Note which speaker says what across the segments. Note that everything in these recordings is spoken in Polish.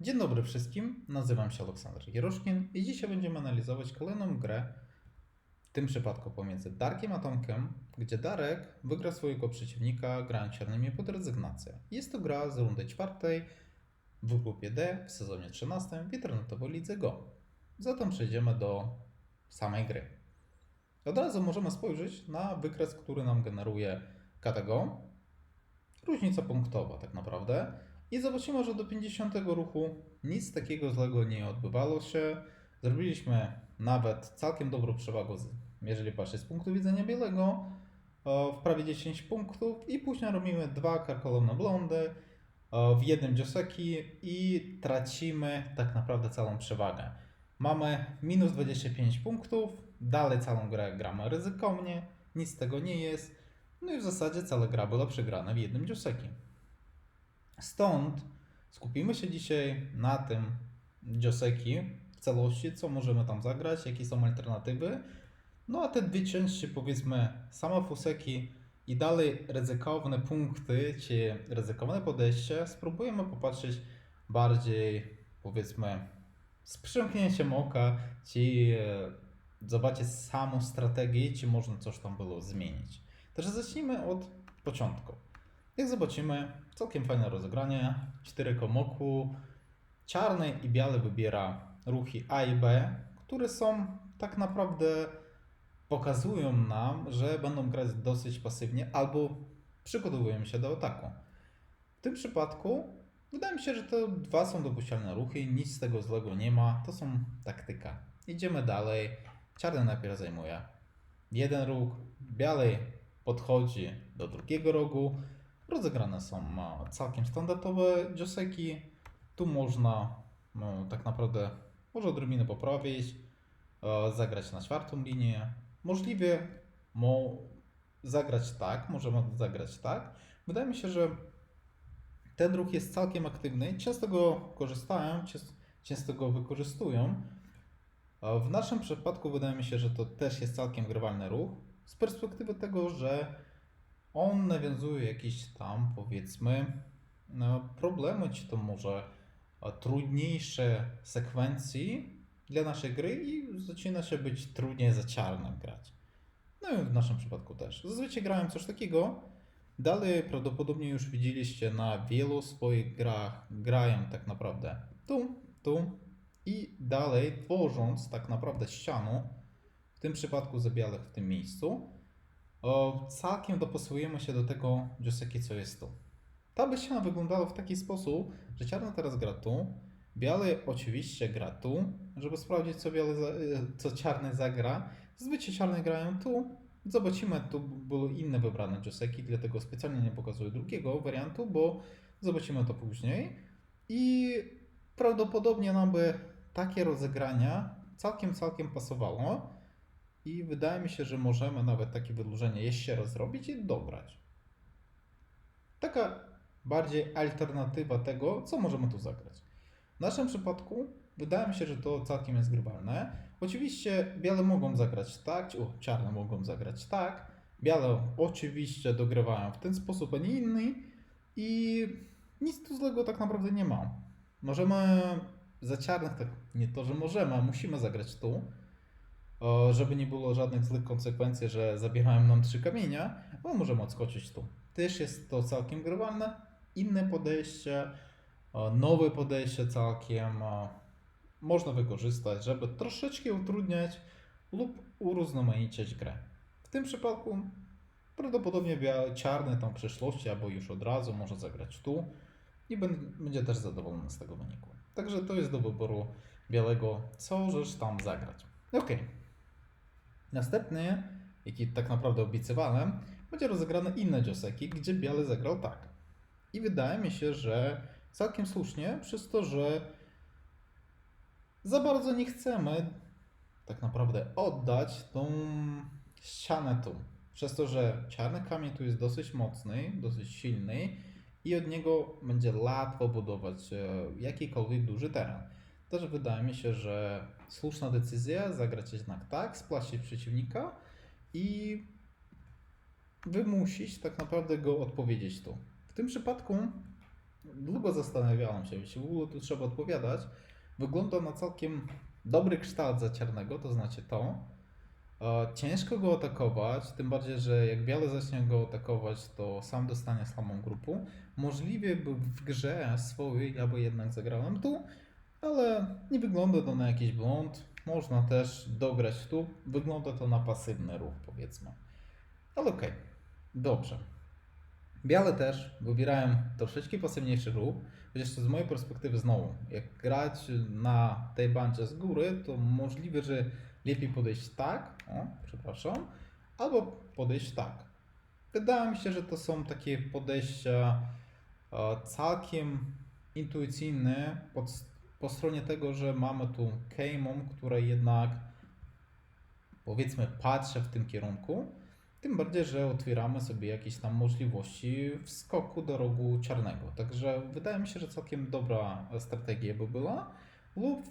Speaker 1: Dzień dobry wszystkim, nazywam się Aleksander Jeroszkin i dzisiaj będziemy analizować kolejną grę, w tym przypadku pomiędzy Darkiem a Tomkiem, gdzie Darek wygra swojego przeciwnika grając czarnymi pod rezygnację. Jest to gra z rundy czwartej w grupie D w sezonie 13 w internetowej lidze Go. Zatem przejdziemy do samej gry. Od razu możemy spojrzeć na wykres, który nam generuje KTGO. Różnica punktowa tak naprawdę. I zobaczymy, że do 50 ruchu nic takiego złego nie odbywało się. Zrobiliśmy nawet całkiem dobrą przewagę, jeżeli patrzeć z punktu widzenia białego, o, w prawie 10 punktów i później robimy dwa karkolone blondy w jednym dzioseki i tracimy tak naprawdę całą przewagę. Mamy minus 25 punktów, dalej całą grę gramy ryzykownie, nic z tego nie jest, no i w zasadzie cała gra była przegrana w jednym dzioseki. Stąd skupimy się dzisiaj na tym Joseki w całości, co możemy tam zagrać, jakie są alternatywy. No a te dwie części, powiedzmy, same fuseki i dalej ryzykowne punkty, czy ryzykowne podejście, spróbujemy popatrzeć bardziej, powiedzmy, z przymknięciem oka, czy e, zobaczyć samą strategię, czy można coś tam było zmienić. Także zacznijmy od początku. Jak zobaczymy, całkiem fajne rozegranie. 4 komoku. Czarny i biały wybiera ruchy A i B, które są tak naprawdę pokazują nam, że będą grać dosyć pasywnie albo przygotowują się do ataku. W tym przypadku wydaje mi się, że te dwa są dopuszczalne ruchy, nic z tego złego nie ma, to są taktyka. Idziemy dalej. Czarny najpierw zajmuje jeden róg, biały podchodzi do drugiego rogu. Rozegrane są całkiem standardowe dzioseki. Tu można no, tak naprawdę może odrobinę poprawić, e, zagrać na czwartą linię. Możliwie mo, zagrać tak, możemy zagrać tak. Wydaje mi się, że ten ruch jest całkiem aktywny. Często go korzystają, częs- często go wykorzystują. E, W naszym przypadku wydaje mi się, że to też jest całkiem grywalny ruch. Z perspektywy tego, że on nawiązuje jakieś tam, powiedzmy, no, problemy, czy to może e, trudniejsze sekwencji dla naszej gry i zaczyna się być trudniej za czarnym grać. No i w naszym przypadku też. Zazwyczaj grałem coś takiego. Dalej prawdopodobnie już widzieliście na wielu swoich grach grają tak naprawdę tu, tu i dalej tworząc tak naprawdę ścianę, w tym przypadku za białych w tym miejscu, o, całkiem dopasujemy się do tego Joseki, co jest tu. Ta by ściana wyglądała w taki sposób, że czarny teraz gra tu, biały oczywiście gra tu, żeby sprawdzić, co, biały za, e, co czarny zagra. Zazwyczaj czarne grają tu. Zobaczymy, tu były inne wybrane Joseki, dlatego specjalnie nie pokazuję drugiego wariantu, bo zobaczymy to później. I prawdopodobnie nam by takie rozegrania całkiem, całkiem pasowało. I wydaje mi się, że możemy nawet takie wydłużenie jeszcze raz zrobić i dobrać. Taka bardziej alternatywa tego, co możemy tu zagrać. W naszym przypadku wydaje mi się, że to całkiem jest grywalne. Oczywiście białe mogą zagrać tak, o, czarne mogą zagrać tak. Białe oczywiście dogrywają w ten sposób, a nie inny. I nic tu złego tak naprawdę nie ma. Możemy za czarnych, tak nie to, że możemy, a musimy zagrać tu. O, żeby nie było żadnych złych konsekwencji, że zabierają nam trzy kamienia, bo możemy odskoczyć tu. Też jest to całkiem grywalne. Inne podejście, o, nowe podejście całkiem o, można wykorzystać, żeby troszeczkę utrudniać lub urozmaicić grę. W tym przypadku prawdopodobnie czarny tam w przyszłości albo już od razu może zagrać tu i będzie też zadowolony z tego wyniku. Także to jest do wyboru białego, co rzecz tam zagrać. Ok. Następny, jaki tak naprawdę obiecywałem, będzie rozegrane inne Joseki, gdzie biały zagrał tak. I wydaje mi się, że całkiem słusznie, przez to, że za bardzo nie chcemy tak naprawdę oddać tą ścianę tu. Przez to, że czarny kamień tu jest dosyć mocny, dosyć silny i od niego będzie łatwo budować e, jakikolwiek duży teren. Też wydaje mi się, że słuszna decyzja zagrać jednak tak, splaścić przeciwnika i wymusić tak naprawdę go odpowiedzieć tu. W tym przypadku długo zastanawiałem się, czy w ogóle tu trzeba odpowiadać. Wygląda na całkiem dobry kształt za czarnego, to znaczy to. Ciężko go atakować, tym bardziej, że jak biały zacznie go atakować, to sam dostanie samą grupą. Możliwie by w grze swojej by jednak zagrałem tu, ale nie wygląda to na jakiś błąd. Można też dograć tu. Wygląda to na pasywny ruch, powiedzmy. Ale okej, dobrze. Białe też wybierają troszeczkę pasywniejszy ruch, chociaż to z mojej perspektywy znowu, jak grać na tej bandzie z góry, to możliwe, że lepiej podejść tak, o, przepraszam, albo podejść tak. Wydaje mi się, że to są takie podejścia e, całkiem intuicyjne pod, po stronie tego, że mamy tu Keimon, która jednak powiedzmy patrzy w tym kierunku, tym bardziej, że otwieramy sobie jakieś tam możliwości w skoku do rogu czarnego. Także wydaje mi się, że całkiem dobra strategia by była. Lub,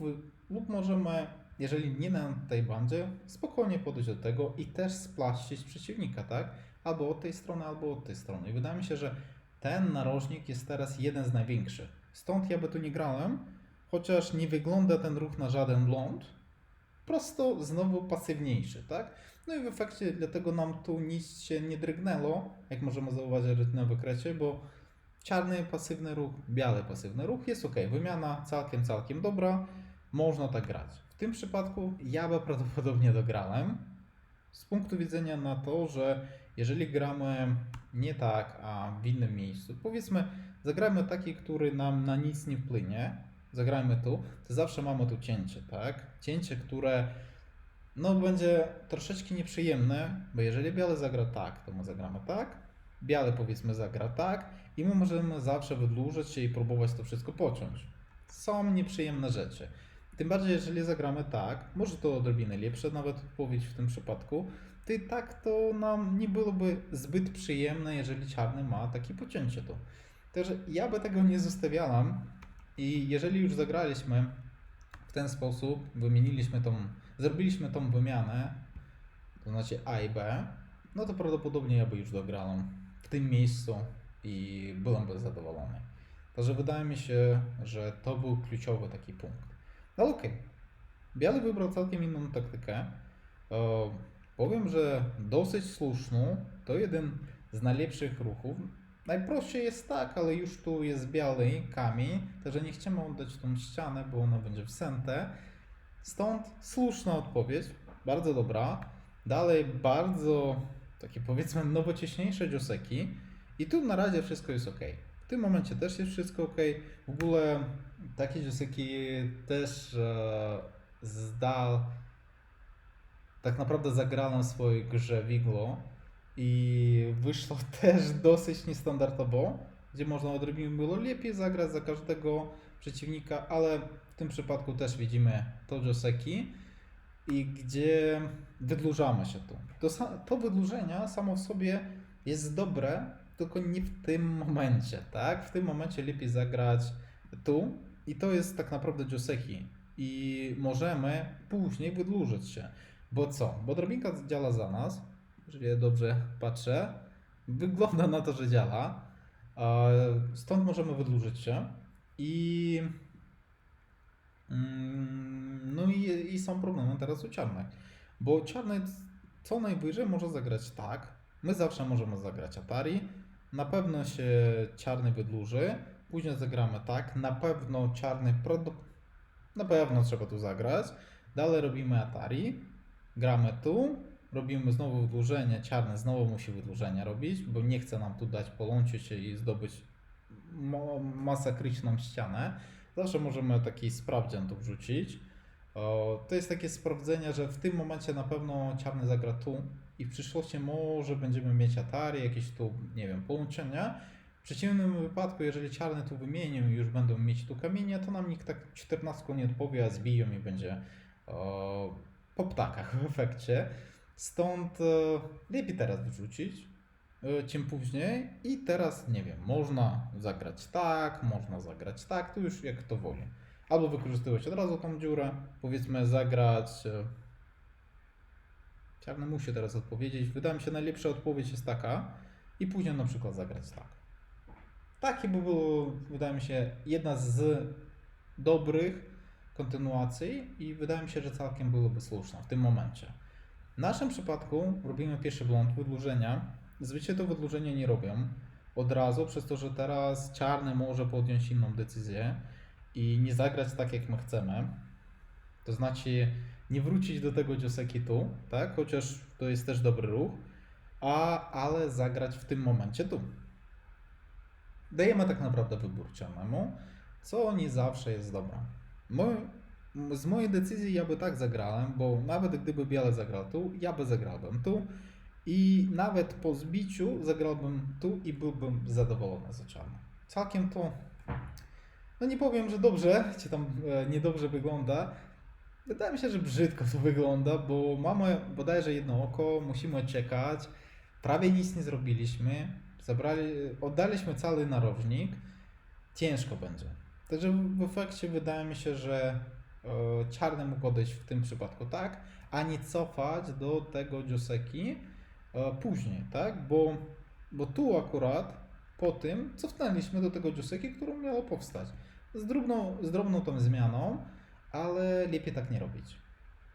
Speaker 1: lub możemy, jeżeli nie na tej bandzie, spokojnie podejść do tego i też splaścić przeciwnika, tak? Albo od tej strony, albo od tej strony. I wydaje mi się, że ten narożnik jest teraz jeden z największych. Stąd ja by tu nie grałem, chociaż nie wygląda ten ruch na żaden blond. Prosto znowu pasywniejszy, tak? No i w efekcie dlatego nam tu nic się nie drgnęło, jak możemy zauważyć na wykresie, bo czarny pasywny ruch, biały pasywny ruch jest ok. Wymiana całkiem, całkiem dobra, można tak grać. W tym przypadku ja by prawdopodobnie dograłem z punktu widzenia na to, że jeżeli gramy nie tak, a w innym miejscu, powiedzmy, zagramy taki, który nam na nic nie wpłynie, zagrajmy tu, to zawsze mamy tu cięcie, tak? Cięcie, które no będzie troszeczkę nieprzyjemne, bo jeżeli biały zagra tak, to my zagramy tak, biały powiedzmy zagra tak i my możemy zawsze wydłużyć się i próbować to wszystko pociąć. Są nieprzyjemne rzeczy. Tym bardziej, jeżeli zagramy tak, może to odrobinę lepsza nawet odpowiedź w tym przypadku, to i tak to nam nie byłoby zbyt przyjemne, jeżeli czarny ma takie pocięcie tu. Także ja by tego nie zostawiałam i jeżeli już zagraliśmy w ten sposób, wymieniliśmy tą, zrobiliśmy tą wymianę, to znaczy A i B, no to prawdopodobnie ja by już dograłem w tym miejscu i byłbym zadowolony. Także wydaje mi się, że to był kluczowy taki punkt. No okej. Biały wybrał całkiem inną taktykę. E, powiem, że dosyć słuszną. To jeden z najlepszych ruchów. Najprościej jest tak, ale już tu jest biały kamień, także nie chcemy oddać tą ścianę, bo ona będzie wsęte. Stąd słuszna odpowiedź, bardzo dobra. Dalej bardzo takie powiedzmy nowocześniejsze dzioseki. I tu na razie wszystko jest ok. W tym momencie też jest wszystko ok. W ogóle takie dzioseki też e, zdal tak naprawdę zagrałem w swojej grze Wiglo i wyszło też dosyć niestandardowo, gdzie można odrobinę było lepiej zagrać za każdego przeciwnika, ale w tym przypadku też widzimy to Joseki i gdzie wydłużamy się tu. To, to wydłużenie samo w sobie jest dobre, tylko nie w tym momencie, tak? W tym momencie lepiej zagrać tu i to jest tak naprawdę Joseki i możemy później wydłużyć się. Bo co? Bo drobinka działa za nas, jeżeli dobrze patrzę. Wygląda na to, że działa. Stąd możemy wydłużyć się i mm, no i, i są problemy teraz u czarnych. Bo czarny co najwyżej może zagrać tak. My zawsze możemy zagrać Atari. Na pewno się czarny wydłuży. Później zagramy tak. Na pewno czarny. Na pewno trzeba tu zagrać. Dalej robimy Atari. Gramy tu. Robimy znowu wydłużenie. Czarny znowu musi wydłużenia robić, bo nie chce nam tu dać połączyć się i zdobyć masakryczną ścianę. Zawsze możemy taki sprawdzian tu wrzucić. To jest takie sprawdzenie, że w tym momencie na pewno czarny zagra tu i w przyszłości może będziemy mieć Atari, jakieś tu, nie wiem, połączenia. W przeciwnym wypadku, jeżeli czarny tu wymienią i już będą mieć tu kamienie, to nam nikt tak 14 nie odpowie, a zbiją i będzie o, po ptakach w efekcie. Stąd e, lepiej teraz wrzucić, e, czym później. I teraz, nie wiem, można zagrać tak, można zagrać tak, to już jak to woli. Albo wykorzystywać od razu tą dziurę, powiedzmy zagrać. e, Czarny musi teraz odpowiedzieć. Wydaje mi się, najlepsza odpowiedź jest taka. I później na przykład zagrać tak. Takie by było, wydaje mi się, jedna z dobrych kontynuacji i wydaje mi się, że całkiem byłoby słuszna w tym momencie. W naszym przypadku robimy pierwszy błąd wydłużenia. Zwykle to wydłużenie nie robią od razu, przez to, że teraz czarny może podjąć inną decyzję i nie zagrać tak, jak my chcemy. To znaczy nie wrócić do tego tu, tak? Chociaż to jest też dobry ruch, a, ale zagrać w tym momencie tu. Dajemy tak naprawdę wybór czarnemu, co nie zawsze jest dobre. Mój, z mojej decyzji ja by tak zagrałem, bo nawet gdyby biele zagrał tu, ja by zagrałbym tu i nawet po zbiciu zagrałbym tu i byłbym zadowolony za czarno. Całkiem to, no nie powiem, że dobrze, czy tam e, niedobrze wygląda. Wydaje mi się, że brzydko to wygląda, bo mamy bodajże jedno oko, musimy czekać, prawie nic nie zrobiliśmy, zabrali, oddaliśmy cały narożnik, ciężko będzie. Także w efekcie wydaje mi się, że czarny mógł odejść w tym przypadku tak, a nie cofać do tego Joseki e, później, tak? Bo, bo tu akurat po tym cofnęliśmy do tego Joseki, którą miało powstać. Z drobną, z drobną tą zmianą, ale lepiej tak nie robić.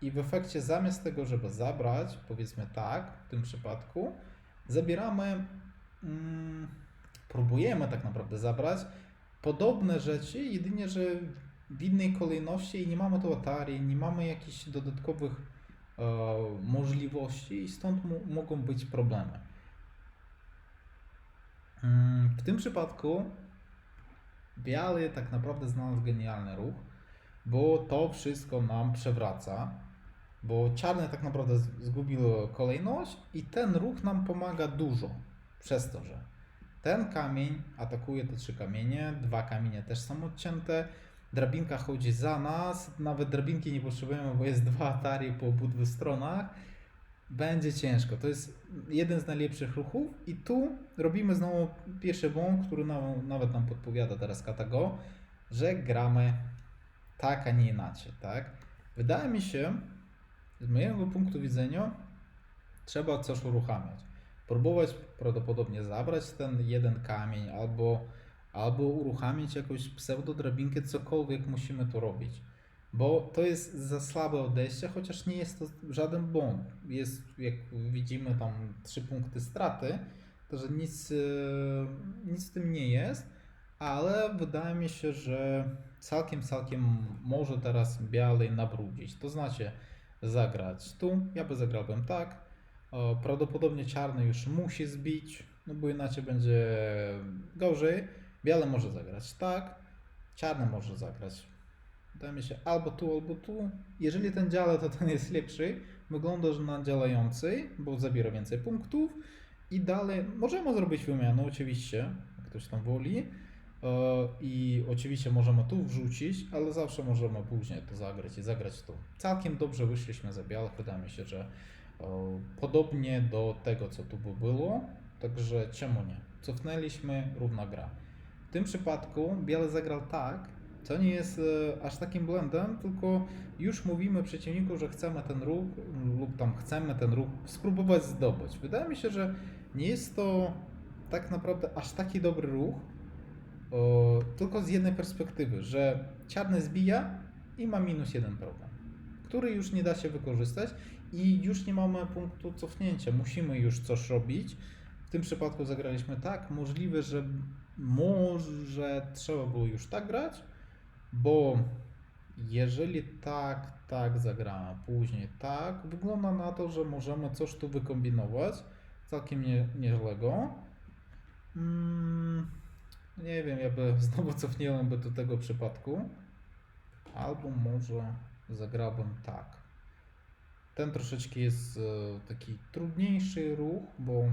Speaker 1: I w efekcie zamiast tego, żeby zabrać, powiedzmy tak, w tym przypadku, zabieramy, mm, próbujemy tak naprawdę zabrać podobne rzeczy, jedynie, że w innej kolejności i nie mamy tu Atari, nie mamy jakichś dodatkowych e, możliwości i stąd mogą być problemy. Mm, W tym przypadku biały tak naprawdę znalazł genialny ruch, bo to wszystko nam przewraca, bo czarny tak naprawdę zgubił kolejność i ten ruch nam pomaga dużo przez to, że ten kamień atakuje te trzy kamienie, dwa kamienie też są odcięte, drabinka chodzi za nas, nawet drabinki nie potrzebujemy, bo jest dwa atari po obydwu stronach. Będzie ciężko. To jest jeden z najlepszych ruchów i tu robimy znowu pierwszy błąd, który nam, nawet nam podpowiada teraz Katago, że gramy tak, a nie inaczej, tak? Wydaje mi się, z mojego punktu widzenia, trzeba coś uruchamiać. Próbować prawdopodobnie zabrać ten jeden kamień albo, albo uruchamiać jakąś pseudodrabinkę, cokolwiek musimy tu robić. Bo to jest za słabe odejście, chociaż nie jest to żaden błąd. Jest, jak widzimy, tam trzy punkty straty, to że nic, e, nic w tym nie jest, ale wydaje mi się, że całkiem, całkiem może teraz biały nabrudzić. To znaczy zagrać tu, ja by zagrałbym tak, prawdopodobnie czarny już musi zbić, no bo inaczej będzie gorzej. Biały może zagrać tak, czarny może zagrać. Wydaje mi się albo tu, albo tu. Jeżeli ten działa, to ten jest lepszy. Wygląda że na działający, bo zabiera więcej punktów. I dalej możemy zrobić wymianę, oczywiście, jak ktoś tam woli. E, I oczywiście możemy tu wrzucić, ale zawsze możemy później to zagrać i zagrać tu. Całkiem dobrze wyszliśmy za białych. Wydaje mi się, że e, podobnie do tego, co tu by było. Także czemu nie? Cofnęliśmy, równa gra. W tym przypadku biały zagrał tak, co nie jest e, aż takim błędem, tylko już mówimy przeciwniku, że chcemy ten ruch lub tam chcemy ten ruch spróbować zdobyć. Wydaje mi się, że nie jest to tak naprawdę aż taki dobry ruch, o, tylko z jednej perspektywy, że czarny zbija i ma minus jeden problem, który już nie da się wykorzystać i już nie mamy punktu cofnięcia. Musimy już coś robić. W tym przypadku zagraliśmy tak. Możliwe, że może trzeba było już tak grać, bo jeżeli tak, tak zagramy, później tak, wygląda na to, że możemy coś tu wykombinować całkiem nie, nieźlego. Mm, nie wiem, ja by znowu cofnąłem do tego przypadku. Albo może zagrałbym tak. Ten troszeczkę jest e, taki trudniejszy ruch, bo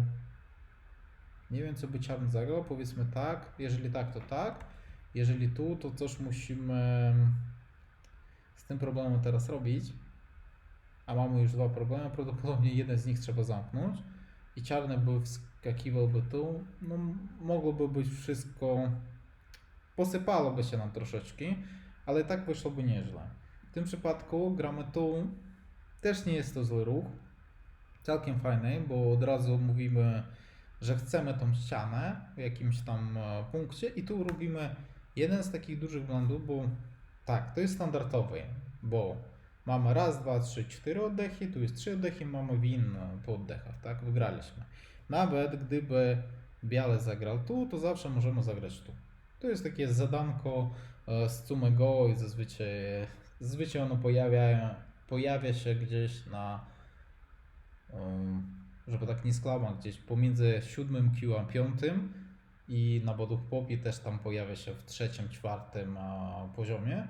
Speaker 1: nie wiem, co by czarny zagrał. Powiedzmy tak. Jeżeli tak, to tak. Jeżeli tu, to coś musimy z tym problemem teraz robić. A mamy już dwa problemy. Prawdopodobnie jeden z nich trzeba zamknąć. I czarny by wskakiwałby tu. No, mogłoby być wszystko. Posypałoby się nam troszeczkę, ale tak wyszłoby nieźle. W tym przypadku gramy tu. Też nie jest to zły ruch. Całkiem fajny, bo od razu mówimy że chcemy tą ścianę w jakimś tam e, punkcie i tu robimy jeden z takich dużych błędów, bo tak, to jest standardowy, bo mamy raz, dwa, trzy, cztery oddechy, tu jest trzy oddechy, mamy win po oddechach, tak, wygraliśmy. Nawet gdyby biały zagrał tu, to zawsze możemy zagrać tu. To jest takie zadanko e, z Cumego i zazwyczaj, zazwyczaj ono pojawia, pojawia się gdzieś na, em, żeby tak nie skłamać, gdzieś pomiędzy siódmym Q a piątym i na boduch popi też tam pojawia się w trzecim, czwartym poziomie.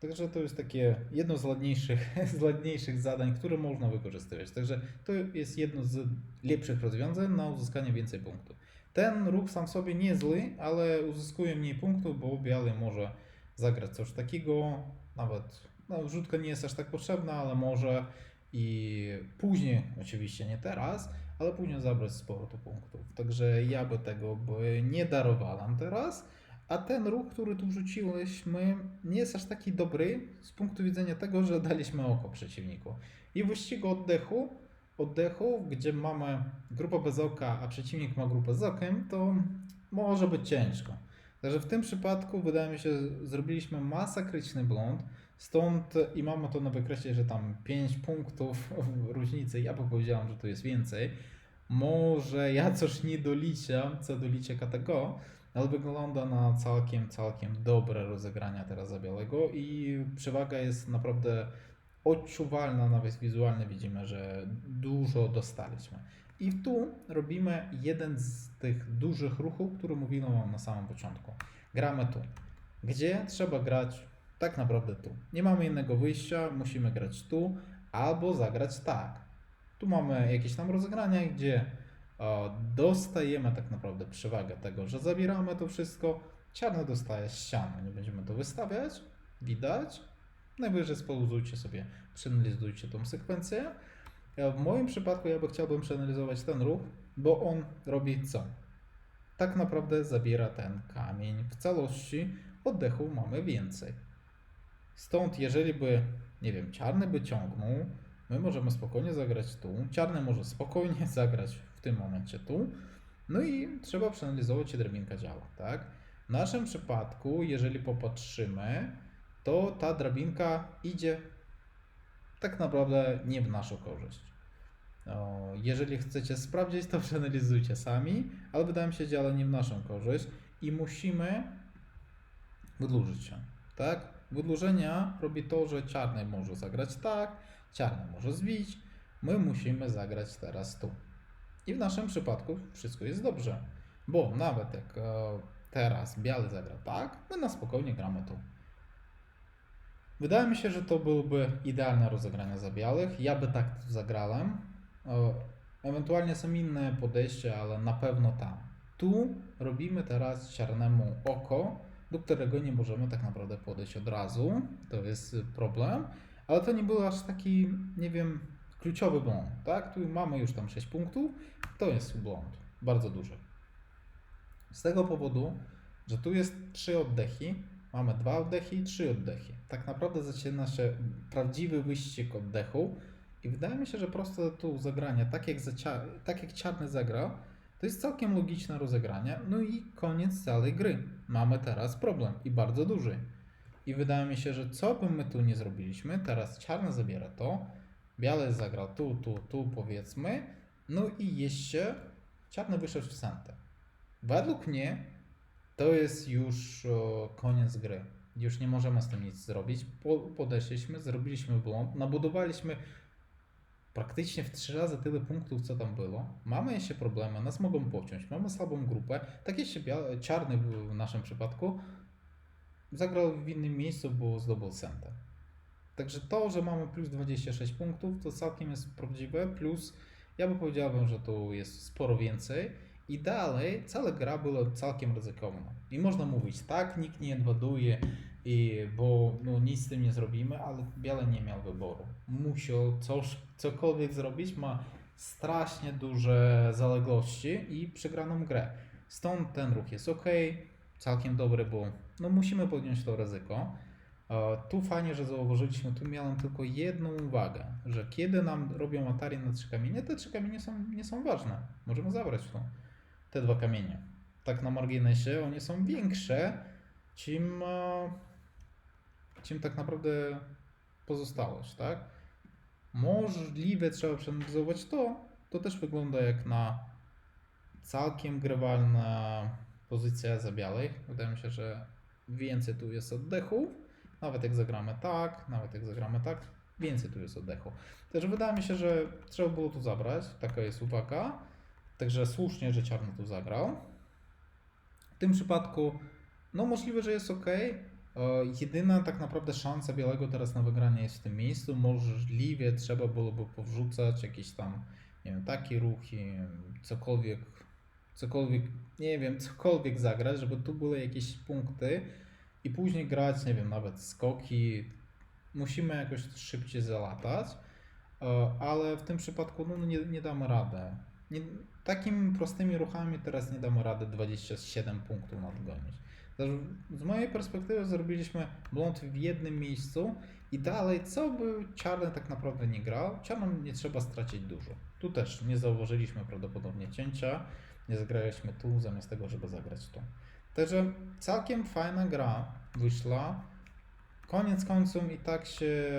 Speaker 1: Także to jest takie jedno z ładniejszych, z ładniejszych zadań, które można wykorzystywać. Także to jest jedno z lepszych rozwiązań na uzyskanie więcej punktów. Ten ruch sam w sobie nie zły, ale uzyskuje mniej punktów, bo biały może zagrać coś takiego, nawet no, rzutka nie jest aż tak potrzebna, ale może i później, oczywiście nie teraz, ale później zabrać sporo tu punktów. Także ja by tego by nie darowałem teraz. A ten ruch, który tu wrzuciłyśmy, nie jest aż taki dobry z punktu widzenia tego, że daliśmy oko przeciwniku. I w wyścigu oddechu, oddechu, gdzie mamy grupę bez oka, a przeciwnik ma grupę z okiem, to może być ciężko. Także w tym przypadku wydaje mi się, zrobiliśmy masakryczny błąd. Stąd i mamy to na wykresie, że tam 5 punktów różnicy. Ja bym powiedziałem, że to jest więcej. Może ja coś nie doliczam, co doliczę Katego, ale wygląda na całkiem, całkiem dobre rozegrania teraz za białego i przewaga jest naprawdę odczuwalna, nawet wizualnie widzimy, że dużo dostaliśmy. I tu robimy jeden z tych dużych ruchów, który mówiłem Wam na samym początku. Gramy tu, gdzie trzeba grać tak naprawdę tu. Nie mamy innego wyjścia, musimy grać tu albo zagrać tak. Tu mamy jakieś tam rozegrania, gdzie e, dostajemy tak naprawdę przewagę tego, że zabieramy to wszystko. Czarny dostaje ścianę, nie będziemy to wystawiać, widać. Najwyżej spauzujcie sobie, przeanalizujcie tą sekwencję. E, W moim przypadku ja by chciałbym przeanalizować ten ruch, bo on robi co? Tak naprawdę zabiera ten kamień w całości, oddechu mamy więcej. Stąd jeżeli by, nie wiem, czarny by ciągnął, my możemy spokojnie zagrać tu, czarny może spokojnie zagrać w tym momencie tu, no i trzeba przeanalizować, czy drabinka działa, tak? W naszym przypadku, jeżeli popatrzymy, to ta drabinka idzie tak naprawdę nie w naszą korzyść. Jeżeli chcecie sprawdzić, to przeanalizujcie sami, ale wydaje mi się, działa nie w naszą korzyść i musimy wydłużyć się, tak? Wydłużenia robi to, że czarny może zagrać tak, czarny może zbić, my musimy zagrać teraz tu. I w naszym przypadku wszystko jest dobrze, bo nawet jak e, teraz biały zagra tak, my na spokojnie gramy tu. Wydaje mi się, że to byłoby idealne rozegranie za białych. Ja by tak zagrałem. E, Ewentualnie są inne podejścia, ale na pewno tam. Tu robimy teraz czarnemu oko, do którego nie możemy tak naprawdę podejść od razu. To jest problem, ale to nie był aż taki, nie wiem, kluczowy błąd, tak? Tu mamy już tam 6 punktów, to jest błąd, bardzo duży. Z tego powodu, że tu jest 3 oddechy, mamy 2 oddechy i 3 oddechy. Tak naprawdę zaczyna się prawdziwy wyścig oddechu i wydaje mi się, że proste tu zagranie, tak jak, za, tak jak czarny zagrał, to jest całkiem logiczne rozegranie. No i koniec całej gry. Mamy teraz problem i bardzo duży. I wydaje mi się, że co by my tu nie zrobiliśmy, teraz czarny zabiera to, biały zagrał tu, tu, tu powiedzmy, no i jeszcze czarny wyszedł w santę. Według mnie to jest już o, koniec gry. Już nie możemy z tym nic zrobić. Po, podeszliśmy, zrobiliśmy błąd, nabudowaliśmy praktycznie w trzy razy tyle punktów, co tam było. Mamy jeszcze problemy, nas mogą pociąć, mamy słabą grupę. Tak jeszcze czarny w naszym przypadku zagrał w innym miejscu, bo zdobył centę. Także to, że mamy plus 26 punktów, to całkiem jest prawdziwe. Plus, ja bym powiedziałbym, że tu jest sporo więcej. I dalej, cała gra była całkiem ryzykowna. I można mówić, tak, nikt nie inwaduje, i, bo no, nic z tym nie zrobimy, ale Biały nie miał wyboru. Musiał coś, cokolwiek zrobić, ma strasznie duże zaległości i przegraną grę. Stąd ten ruch jest ok, całkiem dobry, bo no, musimy podjąć to ryzyko. Tu fajnie, że zauważyliśmy, tu miałem tylko jedną uwagę, że kiedy nam robią Atari na trzy kamienie, te trzy kamienie są, nie są ważne. Możemy zabrać to. te dwa kamienie. Tak na marginesie, one są większe, czym, czym tak naprawdę pozostałość, tak? Możliwe trzeba przeanalizować to, to też wygląda jak na całkiem grywalna pozycja za białych. Wydaje mi się, że więcej tu jest oddechów. Nawet jak zagramy tak, nawet jak zagramy tak, więcej tu jest oddechu. Także wydaje mi się, że trzeba było tu zabrać. Taka jest uwaga. Także słusznie, że czarny tu zagrał. W tym przypadku, no możliwe, że jest ok. Jedyna tak naprawdę szansa białego teraz na wygranie jest w tym miejscu. Możliwie trzeba byłoby powrzucać jakieś tam, nie wiem, takie ruchy, cokolwiek, cokolwiek, nie wiem, cokolwiek zagrać, żeby tu były jakieś punkty i później grać, nie wiem, nawet skoki. Musimy jakoś szybciej zalatać, ale w tym przypadku no, nie, nie damy rady. Nie, takimi prostymi ruchami teraz nie damy rady 27 punktów nadgonić. Z mojej perspektywy zrobiliśmy błąd w jednym miejscu i dalej, co by czarny tak naprawdę nie grał, czarnom nie trzeba stracić dużo. Tu też nie zauważyliśmy prawdopodobnie cięcia, nie zagraliśmy tu zamiast tego, żeby zagrać tu. Także całkiem fajna gra wyszła. Koniec końców i tak się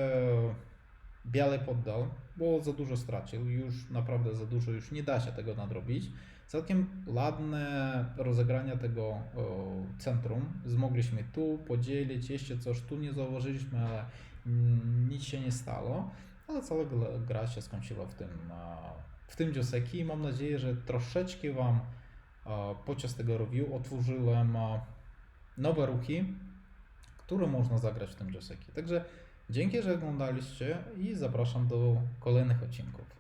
Speaker 1: Biały poddał, bo za dużo stracił, już naprawdę za dużo, już nie da się tego nadrobić. Całkiem ładne rozegrania tego o, centrum. Zmogliśmy tu podzielić, jeszcze coś tu nie zauważyliśmy, ale mm, nic się nie stało. Ale cała gra- się skończyła w tym, a, w tym Joseki i mam nadzieję, że troszeczkę Wam a, podczas tego review otworzyłem nowe ruchy, które można zagrać w tym Joseki. Także dzięki, że oglądaliście i zapraszam do kolejnych odcinków.